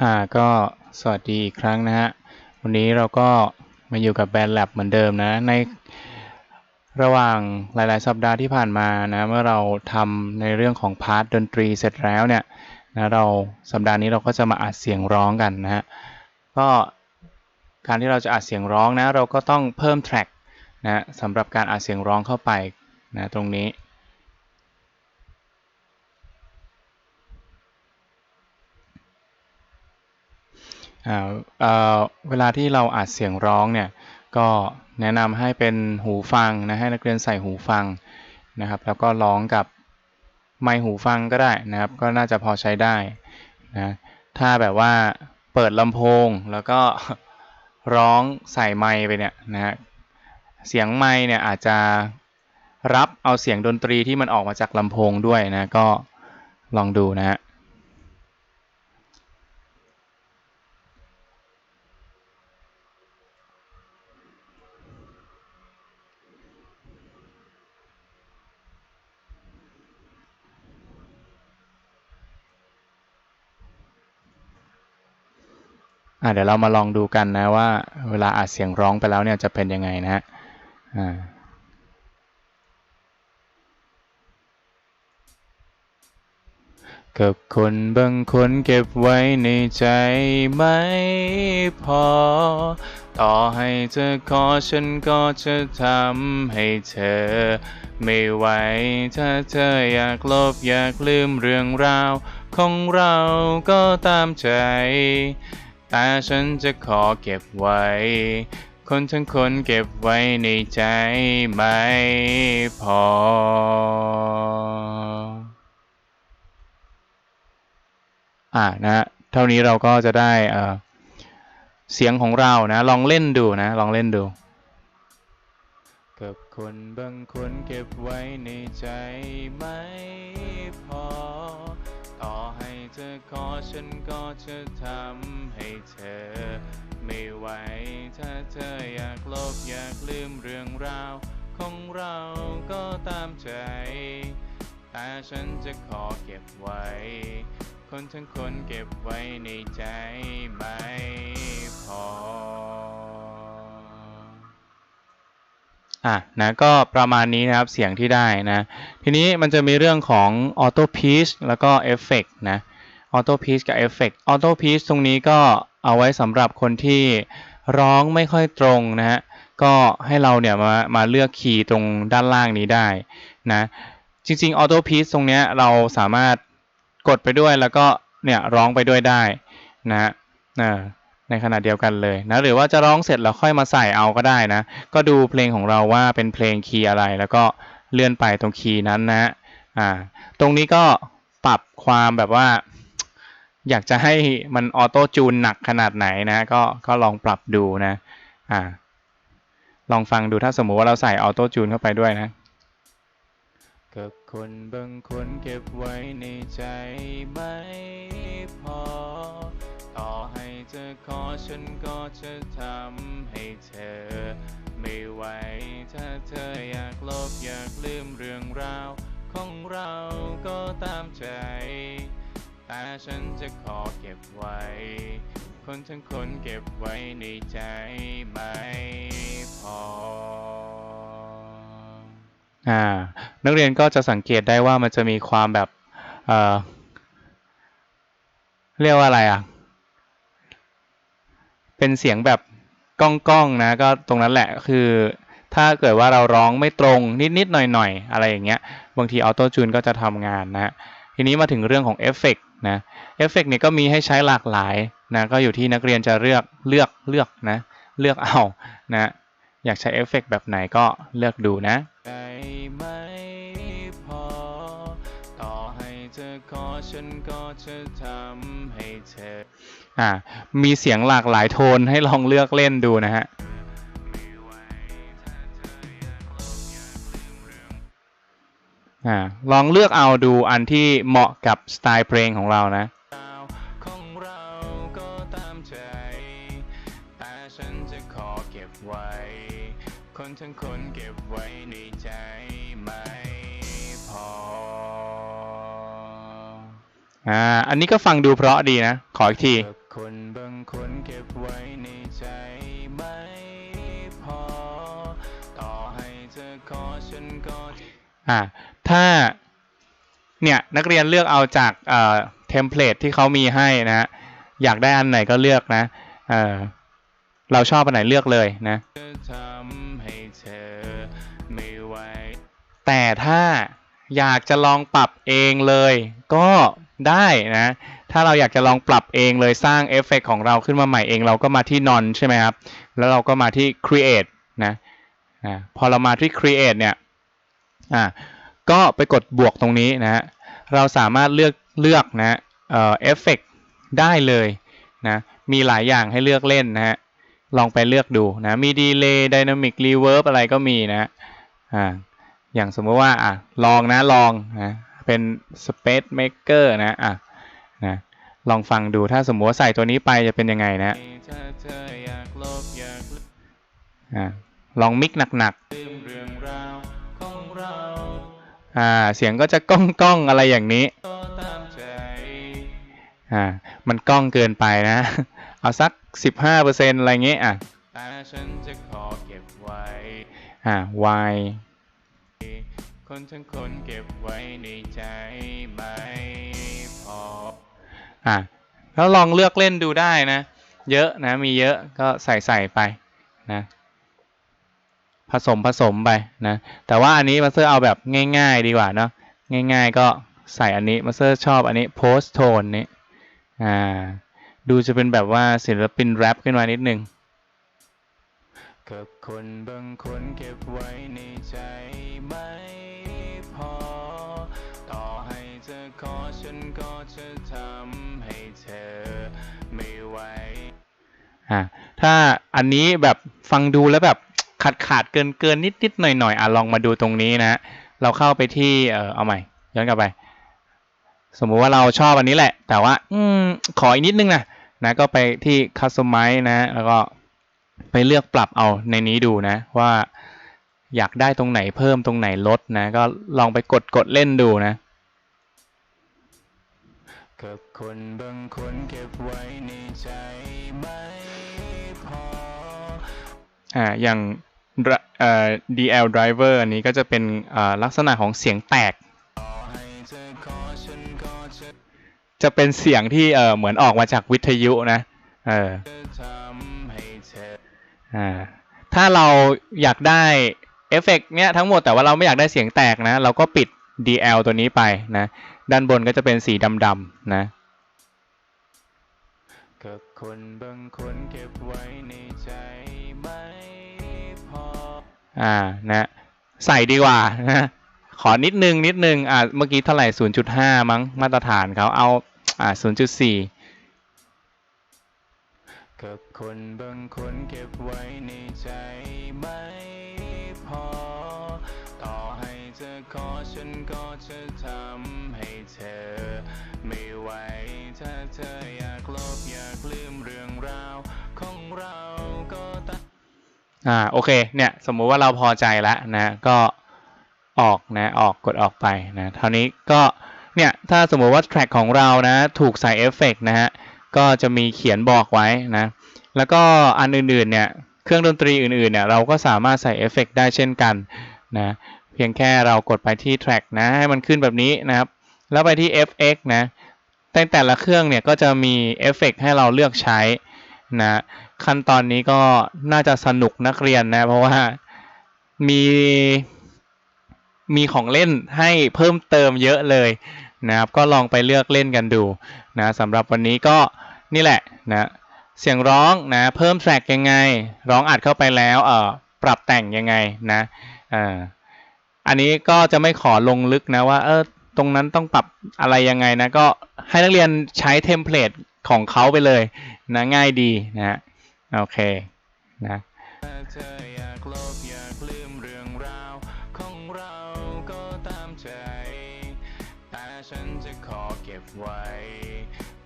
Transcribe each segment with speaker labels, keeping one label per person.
Speaker 1: อ่าก็สวัสดีอีกครั้งนะฮะ วันนี้เราก็มาอยู่กับแบรนด์แลบเหมือนเดิมนะ ในระหว่างหลาย ๆ สัปดาห์ที่ผ่านมานะ เมื่อเราทำในเรื่องของพาร์ทดนตรีเสร็จแล้วเนี่ยนะเราสัปดาห์นี้เราก็จะมาอัดเสียงร้องกันนะฮะ ก็การที่เราจะอัดเสียงร้องนะ เราก็ต้องเพิ่มแทร็กนะสำหรับการอัดเสียงร้องเข้าไปนะตรงนี้ เวลาที่เราอัดเสียงร้องเนี่ยก็แนะนำให้เป็นหูฟังนะให้นักเรียนใส่หูฟังนะครับ แล้วก็ร้องกับไมหูฟังก็ได้นะครับ ก็น่าจะพอใช้ได้นะถ้าแบบว่าเปิดลำโพงแล้วก็ร้องใส่ไมไปเนี่ยนะฮะเสียงไมเนี่ยอาจจะรับเอาเสียงดนตรีที่มันออกมาจากลำโพงด้วยนะก็ลองดูนะฮะ อะเดี๋ยวเรามาลองดูกันนะว่า เวลาอัดเสียงร้องไปแล้วเนี่ยจะเป็นยังไงนะฮะอ่ากับคนบางคนเก็บไว้ในใจไม่พอ ต่อให้เธอขอฉันก็จะทำให้เธอ ไม่ไหวถ้าเธออยากลบอยากลืมเรื่องราว ของเราก็ตามใจ แต่ฉันจะขอเก็บไว้ คนทั้งคนเก็บไว้ในใจไม่พอ อ่านะเท่านี้เราก็จะได้เสียงของเรานะ ลองเล่นดูนะ ลองเล่นดูกับคนบางคนเก็บไว้ในใจไม่พอ เธอขอฉันก็จะทำให้เธอ ไม่ไหวถ้าเธออยากลบอยากลืมเรื่องราว ของเราก็ตามใจ แต่ฉันจะขอเก็บไว้ คนทั้งคนเก็บไว้ในใจไม่พออะนะก็ประมาณนี้นะครับเสียงที่ได้นะ ทีนี้มันจะมีเรื่องของ Auto Pitch แล้วก็ Effect นะ Auto Pitch กับ Effect Auto Pitch ตรงนี้ก็เอาไว้สำหรับคนที่ร้องไม่ค่อยตรงนะฮะก็ให้เราเนี่ยมามาเลือกคีย์ตรงด้านล่างนี้ได้นะจริงๆ Auto Pitch ตรงเนี้ยเราสามารถกดไปด้วยแล้วก็เนี่ยร้องไปด้วยได้นะฮะในขณะเดียวกันเลยนะหรือว่าจะร้องเสร็จแล้วค่อยมาใส่เอาก็ได้นะก็ดูเพลงของเราว่าเป็นเพลงคีย์อะไร แล้วก็เลื่อนไปตรงคีย์นั้นนะอ่าตรงนี้ก็ปรับความแบบว่า อยากจะให้มันออโต้จูนหนักขนาดไหนนะ ก็ก็ลองปรับดูนะอ่าลองฟังดูถ้าสมมุติว่าเราใส่ออโต้จูนเข้าไปด้วยนะกับคนบางคนเก็บไว้ในใจไม่พอ ต่อให้เธอขอฉันก็จะทำให้เธอ ไม่ไหวถ้าเธออยากลบอยากลืมเรื่องราว ของเราก็ตามใจ แต่ฉันจะขอเก็บไว้ คนทั้งคนเก็บไว้ในใจไม่พออ่านักเรียนก็จะสังเกตได้ว่ามันจะมีความแบบเอ่อเรียกว่าอะไรอะ เป็นเสียงแบบก้องๆนะก็ตรงนั้นแหละคือถ้าเกิดว่าเราร้องไม่ตรงนิดๆหน่อยๆ อะไรอย่างเงี้ย บางทีออโต้จูนก็จะทำงานนะฮะทีนี้มาถึงเรื่องของเอฟเฟกต์ นะเอฟเฟกต์เนี่ยก็มีให้ใช้หลากหลายนะก็อยู่ที่นักเรียนจะเลือกเลือกเลือกนะเลือกเอานะอยากใช้เอฟเฟกต์แบบไหนก็เลือกดูนะได้ไหมพอต่อให้เธอขอฉันก็จะทำให้เธออ่ามีเสียงหลากหลายโทนให้ลองเลือกเล่นดูนะฮะ อ่าลองเลือกเอาดูอันที่เหมาะกับสไตล์เพลงของเรานะคนทั้งคนเก็บไว้ในใจไม่พอ อ่า อันนี้ก็ฟังดูเพราะดีนะ ขออีกที คนบางคนเก็บไว้ในใจไม่พอ ต่อให้เธอขอฉันก็ อ่าถ้าเนี่ยนักเรียนเลือกเอาจากเอ่อเทมเพลตที่เขามีให้นะอยากได้อันไหนก็เลือกนะเออเราชอบอันไหนเลือกเลยนะแต่ถ้าอยากจะลองปรับเองเลยก็ได้นะ ถ้าเราอยากจะลองปรับเองเลยสร้างเอฟเฟกของเราขึ้นมาใหม่เองเราก็มาที่ non ใช่ไหมครับ แล้วเราก็มาที่ create นะพอเรามาที่ create เนี่ย อ่าก็ไปกดบวกตรงนี้นะฮะเราสามารถเลือกเลือกนะเอ่อเอฟเฟกได้เลยนะมีหลายอย่างให้เลือกเล่นนะฮะลองไปเลือกดูนะมี delay dynamic reverb อะไรก็มีนะอ่าอย่างสมมติว่าอะลองนะลองนะเป็น space maker นะอะนะลองฟังดูถ้าสมมติว่าใส่ตัวนี้ไปจะเป็นยังไงนะอ่าลองมิกหนักๆ อ่าเสียงก็จะก้องก้องอะไรอย่างนี้อ่ามันก้องเกินไปนะ เอาสักสิบห้าเปอร์เซ็นอะไรเงี้ยอะแต่ฉันจะขอเก็บไว้อ่า y คนทั้งคนเก็บไว้ในใจไม่พออะแล้วลองเลือกเล่นดูได้นะ เยอะนะมีเยอะก็ใส่ใส่ไปนะ ผสมผสมไปนะแต่ว่าอันนี้มาสเตอร์เอาแบบง่ายๆ ดีกว่าเนาะง่ายๆ ก็ใส่อันนี้มาสเตอร์ชอบอันนี้ post tone นี้อ่าดูจะเป็นแบบว่าศิลปินแรปขึ้นมานิดนึงกับคนบางคนเก็บไว้ในใจไม่พอ ต่อให้เธอขอฉันก็จะทำให้เธอไม่ไหวอ่าถ้าอันนี้แบบฟังดูแล้วแบบ ขาดขาดเกินเกินนิดนิดหน่อยหน่อยอะลองมาดูตรงนี้นะเราเข้าไปที่เออเอาใหม่ย้อนกลับไป สมมุติว่าเราชอบอันนี้แหละ แต่ว่า อืมขออีกนิดนึงนะนะก็ไปที่ customize นะ แล้วก็ไปเลือกปรับเอาในนี้ดูนะ ว่าอยากได้ตรงไหนเพิ่มตรงไหนลดนะ ก็ลองไปกดกดเล่นดูนะกับคนบางคนเก็บไว้ในใจไม่พออ่าอย่าง dra- เอ่อ DL driver อันนี้ก็จะเป็นลักษณะของเสียงแตก จะเป็นเสียงที่เออเหมือนออกมาจากวิทยุนะเอออ่าถ้าเราอยากได้เอฟเฟกต์เนี้ยทั้งหมดแต่ว่าเราไม่อยากได้เสียงแตกนะ เราก็ปิด DL ตัวนี้ไปนะ ด้านบนก็จะเป็นสีดำๆนะกับคนบางคนเก็บไว้ในใจ อ่านะใส่ดีกว่านะขอนิดนึงนิดนึงอ่าเมื่อกี้เท่าไหร่ 0.5 มั้งมาตรฐานเขาเอาอ่า0.4กับคนบางคนเก็บไว้ในใจไม่พอ ต่อให้เธอขอฉันก็จะทำให้เธอ ไม่ไหวถ้าเธอ อ่าโอเคเนี่ยสมมุติว่าเราพอใจแล้วนะก็ออกนะออกกดออกไปนะเท่านี้ก็เนี่ยถ้าสมมุติว่าแทร็กของเรานะถูกใส่เอฟเฟกต์นะฮะก็จะมีเขียนบอกไว้นะแล้วก็อันอื่นๆเนี่ยเครื่องดนตรีอื่นๆเนี่ยเราก็สามารถใส่เอฟเฟกต์ได้เช่นกันนะเพียงแค่เรากดไปที่แทร็กนะให้มันขึ้นแบบนี้นะครับแล้วไปที่ FX นะแต่แต่ละเครื่องเนี่ยก็จะมีเอฟเฟกต์ให้เราเลือกใช้ นะขั้นตอนนี้ก็น่าจะสนุกนักเรียนนะ เพราะว่ามีมีของเล่นให้เพิ่มเติมเยอะเลยนะครับ ก็ลองไปเลือกเล่นกันดูนะสำหรับวันนี้ก็นี่แหละนะเสียงร้องนะเพิ่มแทร็กยังไง ร้องอัดเข้าไปแล้วเอ่อปรับแต่งยังไงนะอ่ออันนี้ก็จะไม่ขอลงลึกนะว่าเออตรงนั้นต้องปรับอะไรยังไงนะ ก็ให้นักเรียนใช้เทมเพลต ของเขาไปเลยนะง่ายดีนะโอเคนะเธออยากลบอยากลืมเรื่องราวของเราก็ตามใจแต่ฉันจะขอเก็บไว้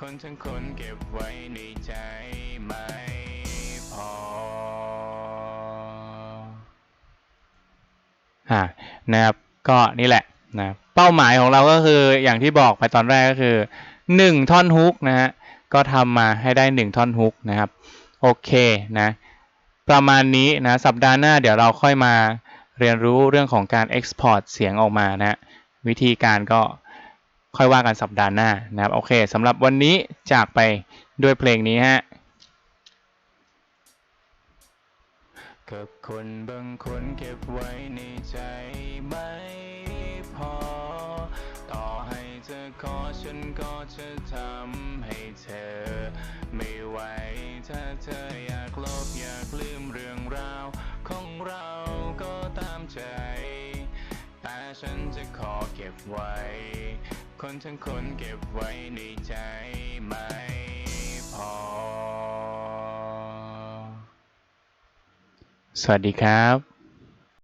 Speaker 1: คนทั้งคนเก็บไว้ในใจไม่พออ่านะครับก็นี่แหละนะเป้าหมายของเราก็คืออย่างที่บอกไปตอนแรกก็คือหนึ่งท่อนฮุกนะฮะ
Speaker 2: ก็ทำมาให้ได้หนึ่งท่อนฮุกนะครับ โอเคนะประมาณนี้นะสัปดาห์หน้าเดี๋ยวเราค่อยมาเรียนรู้เรื่องของการ Export เสียงออกมานะวิธีการก็ค่อยว่ากันสัปดาห์หน้านะครับโอเคสำหรับวันนี้จากไปด้วยเพลงนี้ฮะกับคนบางคนเก็บไว้ในใจไม่พอ ธอขอฉันก็จะทำให้เธอ ไม่ไหวถ้าเธออยากลบอยากลืมเรื่องราวของเราก็ตามใจ แต่ฉันจะขอเก็บไว้ คนทั้งคนเก็บไว้ในใจไม่พอ สวัสดีครับ